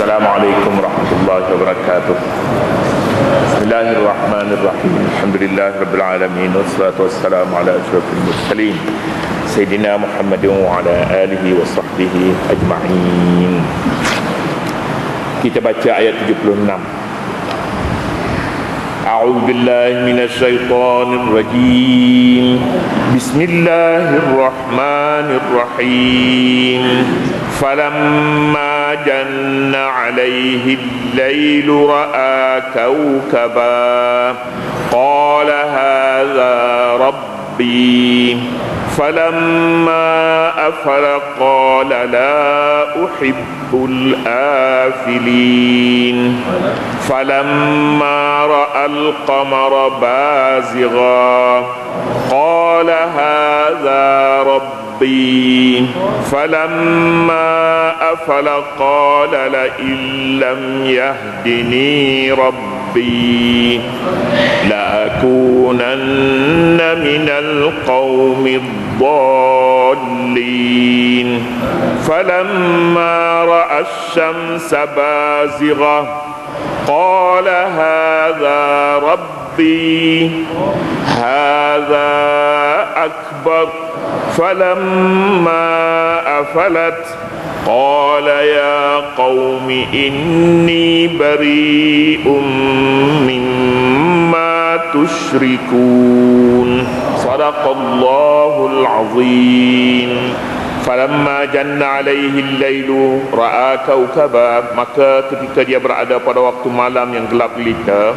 السلام عليكم ورحمة الله وبركاته. بسم الله الرحمن الرحيم. الحمد لله رب العالمين والصلاة والسلام على أشرف المرسلين سيدنا محمد وعلى آله وصحبه أجمعين. Baca ayat 76 أعوذ بالله من الشيطان الرجيم بسم الله الرحمن الرحيم فلما جن عليه الليل رأى كوكبا قال هذا ربي. فلما أفل قال لا أحب الآفلين. فلما رأى القمر بازغا قال هذا ربي. فلما أفل قال لئن لم يهدني ربي لأكونن من القوم الضالين. فلما رأى الشمس بازغة قال هذا ربي هذا أكبر فلما أفلت قال يا قوم إني بريء مما تشركون صدق الله العظيم Falamma janna alaihi al-lailu ra'a kaukaba maka ketika dia berada pada waktu malam yang gelap gelita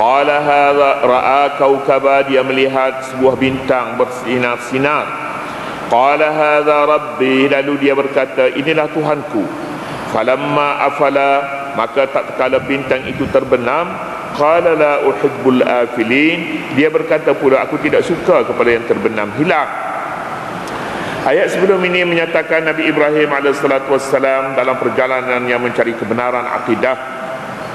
qala hadha ra'a kaukaba dia melihat sebuah bintang bersinar-sinar. Qala hadha rabbi lalu dia berkata inilah tuhanku. Falamma afala maka tak kala bintang itu terbenam qala la uhibbul afilin dia berkata pula aku tidak suka kepada yang terbenam hilang. Ayat sebelum ini menyatakan Nabi Ibrahim AS dalam perjalanan yang mencari kebenaran akidah.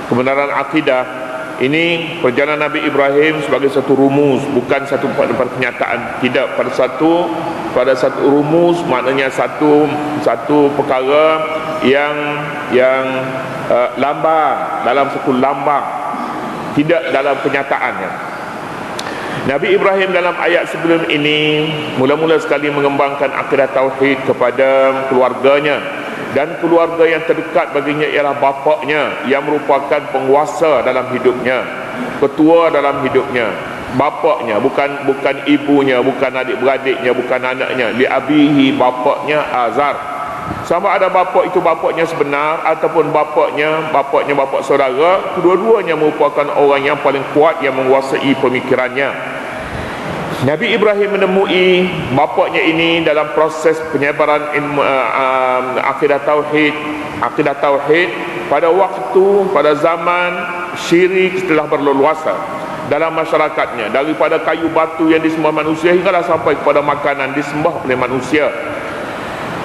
Kebenaran akidah ini perjalanan Nabi Ibrahim sebagai satu rumus, bukan satu pada kenyataan. Tidak pada satu pada satu rumus maknanya satu satu perkara yang yang uh, lambang dalam satu lambang. Tidak dalam kenyataannya. Nabi Ibrahim dalam ayat sebelum ini mula-mula sekali mengembangkan akidah tauhid kepada keluarganya dan keluarga yang terdekat baginya ialah bapaknya yang merupakan penguasa dalam hidupnya, ketua dalam hidupnya. Bapaknya bukan bukan ibunya, bukan adik-beradiknya, bukan anaknya. Li abihi bapaknya Azar. Sama ada bapak itu bapaknya sebenar ataupun bapaknya bapaknya bapak saudara, kedua-duanya merupakan orang yang paling kuat yang menguasai pemikirannya. Nabi Ibrahim menemui bapaknya ini dalam proses penyebaran ilmu uh, uh, akidah tauhid, akidah tauhid pada waktu pada zaman syirik telah berleluasa dalam masyarakatnya daripada kayu batu yang disembah manusia hinggalah sampai kepada makanan disembah oleh manusia.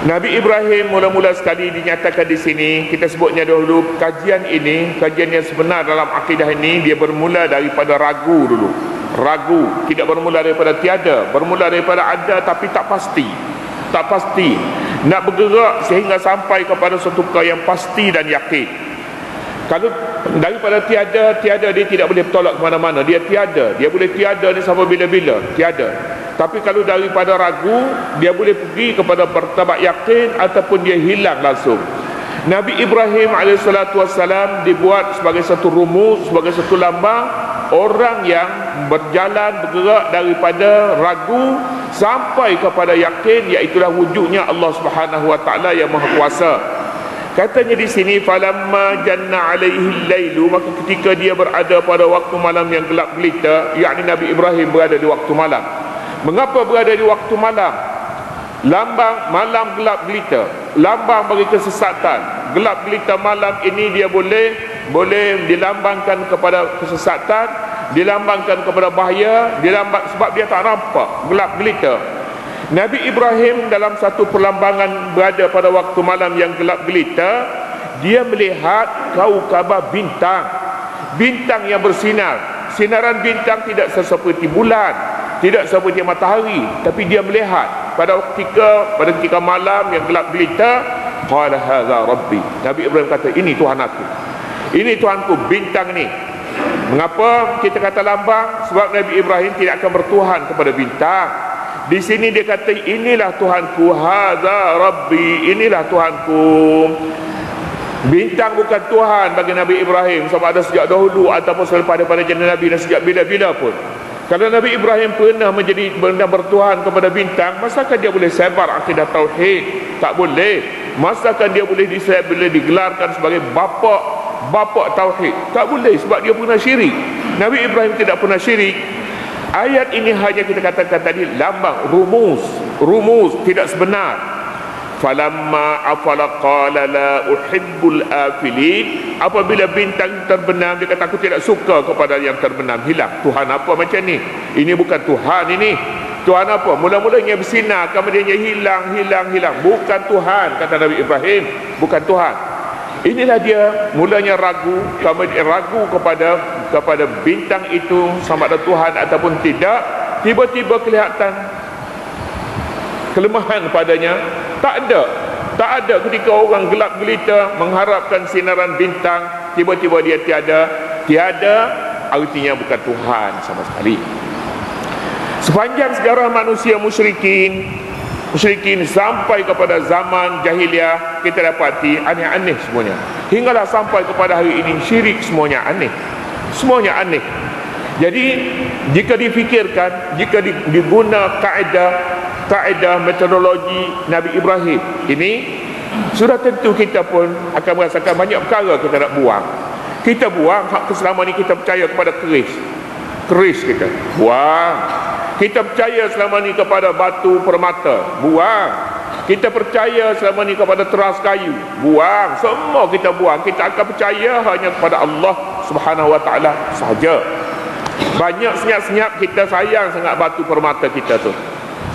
Nabi Ibrahim mula-mula sekali dinyatakan di sini kita sebutnya dahulu kajian ini kajian yang sebenar dalam akidah ini dia bermula daripada ragu dulu ragu tidak bermula daripada tiada bermula daripada ada tapi tak pasti. Tak pasti. Nak bergerak sehingga sampai kepada satu perkara yang pasti dan yakin. Kalau daripada tiada tiada dia tidak boleh bertolak ke mana-mana. Dia tiada. Dia boleh tiada ni sampai bila-bila. Tiada. Tapi kalau daripada ragu dia boleh pergi kepada bertabak yakin ataupun dia hilang langsung Nabi Ibrahim AS dibuat sebagai satu rumus sebagai satu lambang orang yang berjalan bergerak daripada ragu sampai kepada yakin iaitulah wujudnya Allah taala yang maha kuasa Katanya di sini falamma janna alaihi lailu maka ketika dia berada pada waktu malam yang gelap gelita yakni Nabi Ibrahim berada di waktu malam Mengapa berada di waktu malam? Lambang malam gelap gelita. Lambang bagi kesesatan. Gelap gelita malam ini dia boleh boleh dilambangkan kepada kesesatan, dilambangkan kepada bahaya, dilambang sebab dia tak nampak gelap gelita. Nabi Ibrahim dalam satu perlambangan berada pada waktu malam yang gelap gelita, dia melihat kaukabah bintang. Bintang yang bersinar. Sinaran bintang tidak seperti bulan, tidak seperti matahari tapi dia melihat pada ketika pada ketika malam yang gelap gelita qala hadha rabbi. Nabi Ibrahim kata ini Tuhan aku. Ini Tuhanku bintang ni mengapa kita kata lambang sebab Nabi Ibrahim tidak akan bertuhan kepada bintang. Di sini dia kata inilah Tuhanku hadza rabbi. Inilah Tuhanku. Bintang bukan Tuhan bagi Nabi Ibrahim sama ada sejak dahulu ataupun selepas daripada jenis Nabi dan sejak bila-bila pun kalau Nabi Ibrahim pernah menjadi benda bertuhan kepada bintang masakah dia boleh sebar akidah tauhid? Tak boleh. Masakah dia boleh boleh digelarkan sebagai bapa bapa tauhid? Tak boleh sebab dia pernah syirik. Nabi Ibrahim tidak pernah syirik. Ayat ini hanya kita katakan tadi lambang rumus, rumus tidak sebenar. Falamma afala qala la uhibbul afilin. Apabila bintang terbenam dia kata aku tidak suka kepada yang terbenam. Hilang. Tuhan apa macam ni? Ini bukan Tuhan ini. Tuhan apa? Mula-mulanya bersinar kemudian hilang, hilang, hilang. Bukan Tuhan kata Nabi Ibrahim. Bukan Tuhan. Inilah dia mulanya ragu, kemudian ragu kepada kepada bintang itu sama ada Tuhan ataupun tidak tiba-tiba kelihatan kelemahan padanya tak ada. Tak ada ketika orang gelap gelita mengharapkan sinaran bintang tiba-tiba dia tiada. Tiada artinya bukan Tuhan sama sekali. Sepanjang sejarah manusia musyrikin musyrikin sampai kepada zaman jahiliah kita dapati aneh-aneh semuanya. Hinggalah sampai kepada hari ini syirik semuanya aneh. Semuanya aneh. Jadi jika difikirkan jika diguna kaedah kaedah metodologi Nabi Ibrahim. Ini sudah tentu kita pun akan merasakan banyak perkara kita nak buang. Kita buang hak selama ni kita percaya kepada keris keris kita. Buang. Kita percaya selama ni kepada batu permata. Buang. Kita percaya selama ni kepada teras kayu. Buang. Semua kita buang. Kita akan percaya hanya kepada Allah subhanahu wa ta'ala sahaja. Banyak senyap-senyap kita sayang sangat batu permata kita tu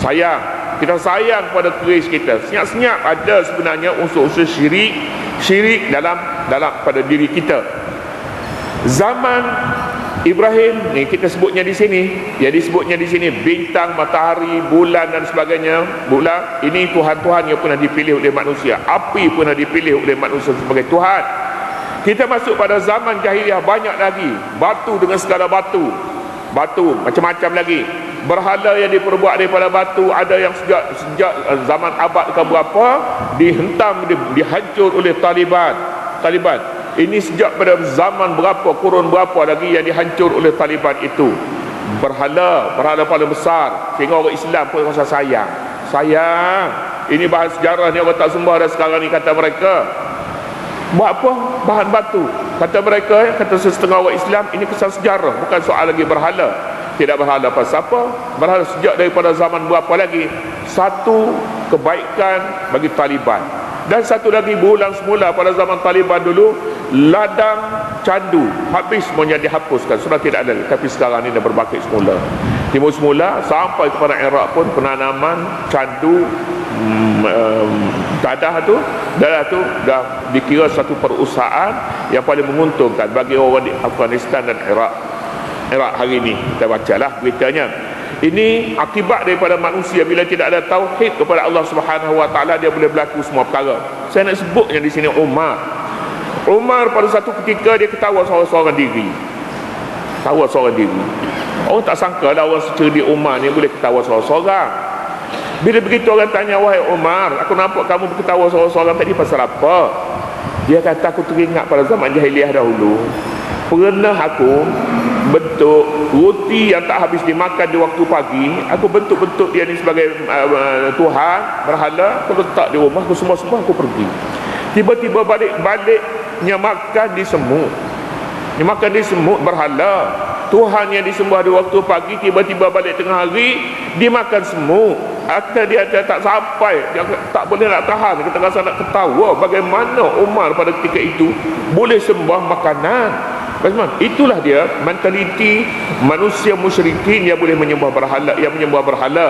sayang. Kita sayang pada keris kita. Senyap-senyap ada sebenarnya unsur-unsur syirik syirik dalam dalam pada diri kita. Zaman Ibrahim ni kita sebutnya di sini. Ya disebutnya di sini bintang matahari bulan dan sebagainya. Bulan ini tuhan-tuhan yang pernah dipilih oleh manusia. Api pernah dipilih oleh manusia sebagai tuhan. Kita masuk pada zaman jahiliah banyak lagi. Batu dengan segala batu. Batu macam-macam lagi berhala yang diperbuat daripada batu ada yang sejak sejak eh, zaman abad ke berapa dihentam dihancur oleh Taliban. Taliban. Ini sejak pada zaman berapa kurun berapa lagi yang dihancur oleh Taliban itu. Berhala berhala paling besar. Sehingga orang Islam pun rasa sayang. Sayang. Ini bahan sejarah ni orang tak sembah dah sekarang ni kata mereka. Buat apa? Bahan batu. Kata mereka kata setengah orang Islam ini kesan sejarah bukan soal lagi berhala tidak berhala pasal apa berhala sejak daripada zaman berapa lagi? Satu kebaikan bagi Taliban. Dan satu lagi berulang semula pada zaman Taliban dulu ladang candu habis semuanya dihapuskan. Sudah tidak ada tapi sekarang ini dah berbakit semula. Timur semula sampai kepada Iraq pun penanaman candu um, dadah tu dadah tu dah dikira satu perusahaan yang paling menguntungkan bagi orang di Afghanistan dan Iraq Iraq hari ini kita bacalah beritanya. Ini akibat daripada manusia bila tidak ada tauhid kepada Allah Subhanahu Wa Taala dia boleh berlaku semua perkara. Saya nak sebutnya di sini Umar. Umar pada satu ketika dia ketawa seorang-seorang diri. Ketawa seorang diri. Orang tak sangka lah orang secerdik Umar ni boleh ketawa seorang-seorang bila begitu orang tanya wahai Umar aku nampak kamu berketawa seorang-seorang tadi pasal apa? Dia kata aku teringat pada zaman jahiliah dahulu. Pernah aku bentuk roti yang tak habis dimakan di waktu pagi aku bentuk-bentuk dia ni sebagai uh, uh, Tuhan berhala aku letak di rumah aku semua-semua aku pergi. Tiba-tiba balik-balik yang makan di semut. Yang makan di semut berhala. Tuhan yang disembah di waktu pagi tiba-tiba balik tengah hari dia makan semut. Kata dia, dia tak sampai. Dia tak boleh nak tahan. Kita rasa nak ketawa. Bagaimana Umar pada ketika itu boleh sembah makanan bagaimana itulah dia mentaliti manusia musyrikin yang boleh menyembah berhala yang menyembah berhala.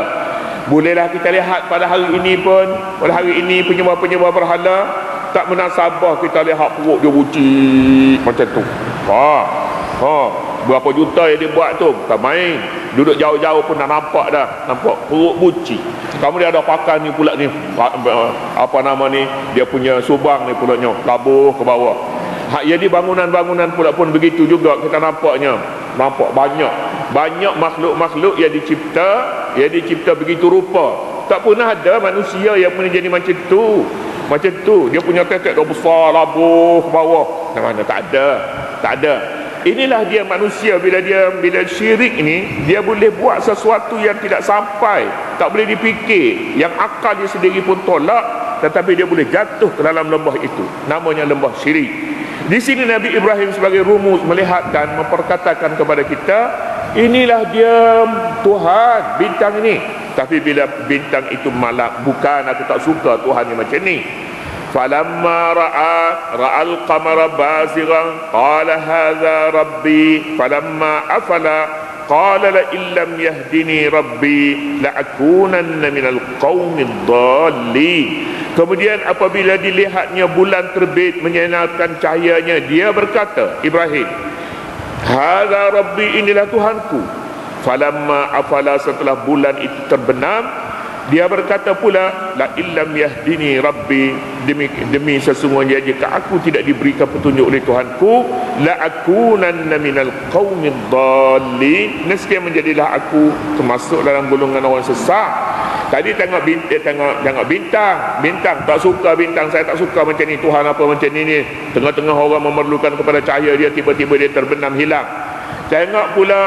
Bolehlah kita lihat pada hari ini pun pada hari ini penyembah-penyembah berhala tak menasabah kita lihat perut dia bucik macam tu. Ha ha berapa juta yang dia buat tu tak main. Duduk jauh-jauh pun dah nampak dah nampak perut buci kamu dia ada pakan ni pula ni apa nama ni dia punya subang ni pula ni ke bawah hak jadi bangunan-bangunan pula pun begitu juga kita nampaknya. Nampak banyak. Banyak makhluk-makhluk yang dicipta yang dicipta begitu rupa. Tak pernah ada manusia yang pernah jadi macam tu. Macam tu. Dia punya tetek dah besar labuh bawah. Mana? Tak ada. Tak ada. Inilah dia manusia. Bila dia bila syirik ini dia boleh buat sesuatu yang tidak sampai. Tak boleh dipikir. Yang akal dia sendiri pun tolak. Tetapi dia boleh jatuh ke dalam lembah itu. Namanya lembah syirik di sini Nabi Ibrahim sebagai rumus melihat dan memperkatakan kepada kita inilah dia Tuhan bintang ini. Tapi bila bintang itu malak bukan aku tak suka Tuhan yang macam ni. Falamma ra'a ra'al qamara basiran qala hadha rabbi falamma afala qala la illam yahdini rabbi la'akunanna minal qaumid dallin Kemudian apabila dilihatnya bulan terbit menyinarkan cahayanya dia berkata Ibrahim Hadza rabbi inilah Tuhanku. Falamma afala setelah bulan itu terbenam dia berkata pula la illam yahdini rabbi demi demi sesungguhnya jika aku tidak diberikan petunjuk oleh Tuhanku la akunanna minal qaumid dhalin nescaya menjadilah aku termasuk dalam golongan orang sesat tadi tengok bintang tengok tengok bintang. Bintang tak suka bintang saya tak suka macam ni. Tuhan apa macam ni ni? Tengah-tengah orang memerlukan kepada cahaya dia tiba-tiba dia terbenam hilang. Tengok pula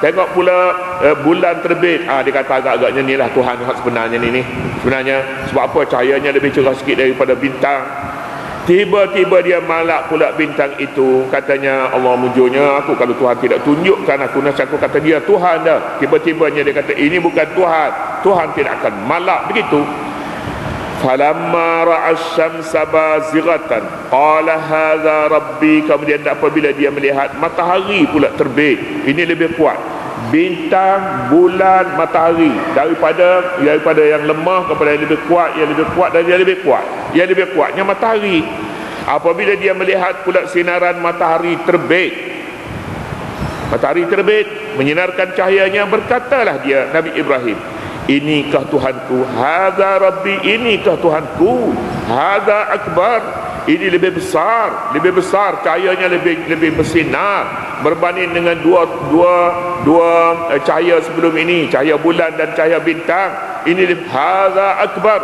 tengok pula uh, bulan terbit. Ah dia kata agak-agaknya inilah Tuhan yang sebenarnya ni ni. Sebenarnya sebab apa? Cahayanya lebih cerah sikit daripada bintang. Tiba-tiba dia malak pula bintang itu. Katanya Allah mujurnya aku kalau Tuhan tidak tunjukkan aku nasi aku kata dia Tuhan dah. Tiba-tibanya dia kata ini bukan Tuhan Tuhan tidak akan malak begitu. Falamma ra'as syamsa bazighatan qala hadha rabbi kemudian apabila dia melihat matahari pula terbit ini lebih kuat. Bintang bulan matahari daripada daripada yang lemah kepada yang lebih kuat yang lebih kuat dan yang lebih kuat. Yang lebih kuatnya matahari. Apabila dia melihat pula sinaran matahari terbit matahari terbit menyinarkan cahayanya berkatalah dia Nabi Ibrahim inikah Tuhanku? Hadza rabbi inikah Tuhanku? Hadza akbar. Ini lebih besar lebih besar cahayanya lebih lebih bersinar. Berbanding dengan dua dua dua uh, cahaya sebelum ini cahaya bulan dan cahaya bintang. Ini hadza akbar.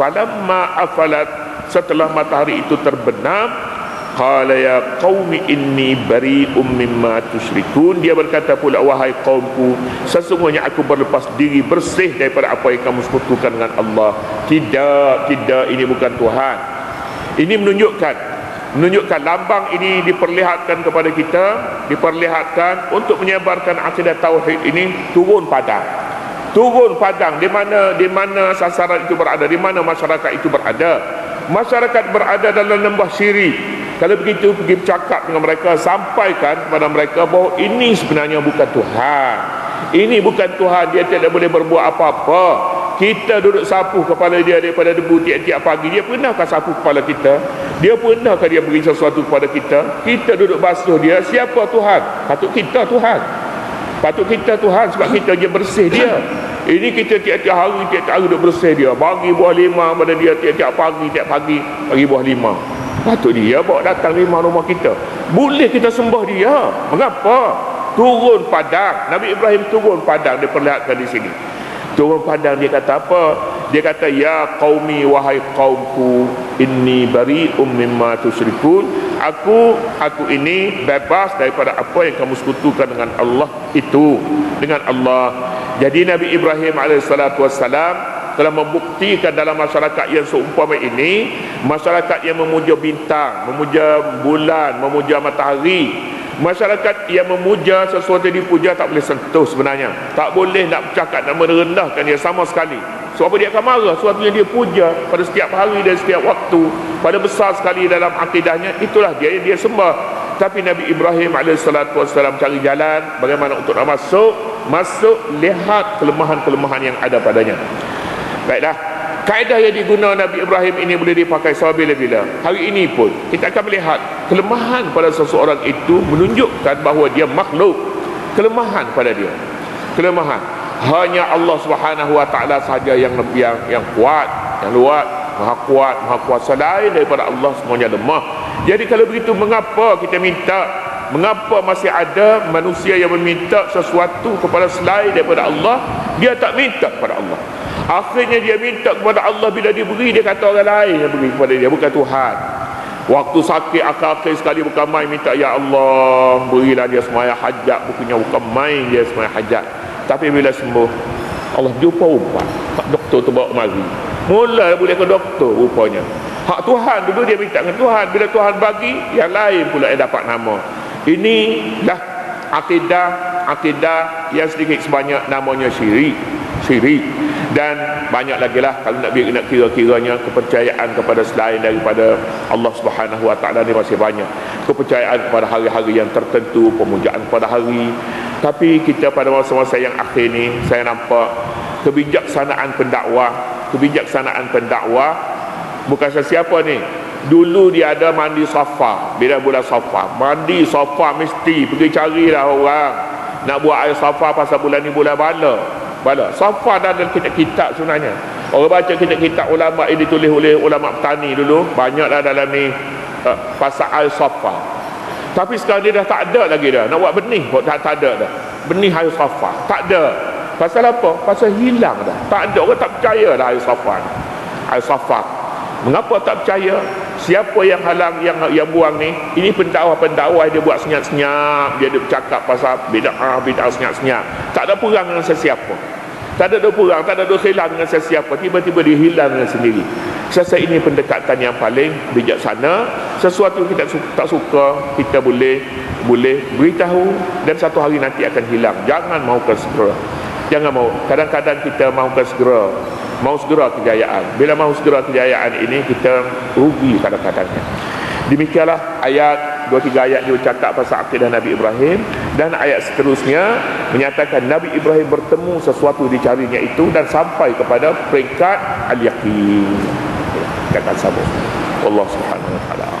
Falamma afalat setelah matahari itu terbenam Qala ya qaumi inni bari'um mimma tusyrikun. Dia berkata pula wahai kaumku Sesungguhnya aku berlepas diri bersih daripada apa yang kamu sekutukan dengan Allah. Tidak, tidak ini bukan Tuhan. Ini menunjukkan Menunjukkan lambang ini diperlihatkan kepada kita Diperlihatkan untuk menyebarkan akidah tauhid ini Turun padang. Turun padang di mana di mana sasaran itu berada Di mana masyarakat itu berada. Masyarakat berada dalam lembah syirik kalau begitu pergi bercakap dengan mereka sampaikan kepada mereka bahawa ini sebenarnya bukan Tuhan. Ini bukan Tuhan dia tidak boleh berbuat apa-apa. Kita duduk sapu kepala dia daripada debu tiap-tiap pagi. Dia pernahkah sapu kepala kita? Dia pernahkah dia beri sesuatu kepada kita? Kita duduk basuh dia siapa Tuhan? Patut kita Tuhan. Patut kita Tuhan sebab kita je bersih dia. Ini kita tiap-tiap hari tiap-tiap hari duduk bersih dia. Bagi buah lima pada dia tiap-tiap pagi tiap pagi bagi buah lima Patut dia bawa datang lima rumah kita. Boleh kita sembah dia. Mengapa? Turun padang. Nabi Ibrahim turun padang diperlihatkan di sini. Turun padang dia kata apa? Dia kata ya qaumi wahai qaumku inni bari'um mimma tusyrikun. Aku aku ini bebas daripada apa yang kamu sekutukan dengan Allah itu. Dengan Allah. Jadi Nabi Ibrahim wassalam telah membuktikan dalam masyarakat yang seumpama ini masyarakat yang memuja bintang memuja bulan memuja matahari masyarakat yang memuja sesuatu yang dipuja tak boleh sentuh sebenarnya. Tak boleh nak bercakap nak merendahkan dia sama sekali. Sebab dia akan marah. Sesuatu yang dia puja pada setiap hari dan setiap waktu pada besar sekali dalam akidahnya itulah dia yang dia sembah. Tapi Nabi Ibrahim AS cari jalan bagaimana untuk nak masuk masuk lihat kelemahan-kelemahan yang ada padanya Baiklah. Kaedah yang digunakan Nabi Ibrahim ini boleh dipakai sampai bila-bila. Hari ini pun kita akan melihat kelemahan pada seseorang itu menunjukkan bahawa dia makhluk. Kelemahan pada dia. Kelemahan. Hanya Allah Subhanahu wa taala saja yang yang yang kuat yang luat maha kuat maha kuasa. Lain daripada Allah semuanya lemah. Jadi kalau begitu mengapa kita minta? Mengapa masih ada manusia yang meminta sesuatu kepada selain daripada Allah? Dia tak minta kepada Allah akhirnya dia minta kepada Allah bila dia beri dia kata orang lain yang beri kepada dia bukan Tuhan. Waktu sakit akhir-akhir sekali bukan main minta Ya Allah berilah dia semaya hajat bukannya bukan main dia semaya hajat. Tapi bila sembuh Allah jumpa umpan Pak doktor tu bawa mari. Mula boleh ke doktor rupanya. Hak Tuhan dulu dia minta dengan Tuhan. Bila Tuhan bagi yang lain pula yang dapat nama. Ini dah akidah akidah yang sedikit sebanyak namanya syirik. Syirik dan banyak lagi lah kalau nak, nak kira-kiranya kepercayaan kepada selain daripada Allah Subhanahu Wa Taala ni masih banyak. Kepercayaan kepada hari-hari yang tertentu pemujaan pada hari. Tapi kita pada masa-masa yang akhir ni saya nampak kebijaksanaan pendakwah kebijaksanaan pendakwah bukan sesiapa ni. Dulu dia ada mandi safa Bila bulan safa Mandi safa mesti Pergi carilah orang. Nak buat air safa pasal bulan ni bulan bala Bala. Safa dah ada kitab-kitab sebenarnya? Orang baca kitab-kitab ulama ini ditulis oleh ulama petani dulu Banyaklah dalam ni uh, Pasal air safa Tapi sekarang dia dah tak ada lagi dah. Nak buat benih kok tak, tak ada dah. Benih air safa Tak ada. Pasal apa? Pasal hilang dah. Tak ada. Orang tak percaya dah air safa Air safa Mengapa tak percaya? Siapa yang halang yang yang buang ni ini pendakwah-pendakwah dia buat senyap-senyap dia ada bercakap pasal bid'ah bid'ah senyap-senyap. Tak ada perang dengan sesiapa. Tak ada perang tak ada khilaf dengan sesiapa. Tiba-tiba dia hilang dengan sendiri. Saya ini pendekatan yang paling bijaksana. Sesuatu yang kita tak suka kita boleh boleh beritahu dan satu hari nanti akan hilang. Jangan mahukan segera. Jangan mahu kadang-kadang kita mahukan segera mau segera kejayaan. Bila mau segera kejayaan ini kita rugi kadang-kadangnya. Demikianlah ayat dua tiga ayat dia cakap pasal akidah Nabi Ibrahim. Dan ayat seterusnya menyatakan Nabi Ibrahim bertemu sesuatu dicarinya itu dan sampai kepada peringkat al-yaqin. Kata sambung. Allah subhanahu wa ta'ala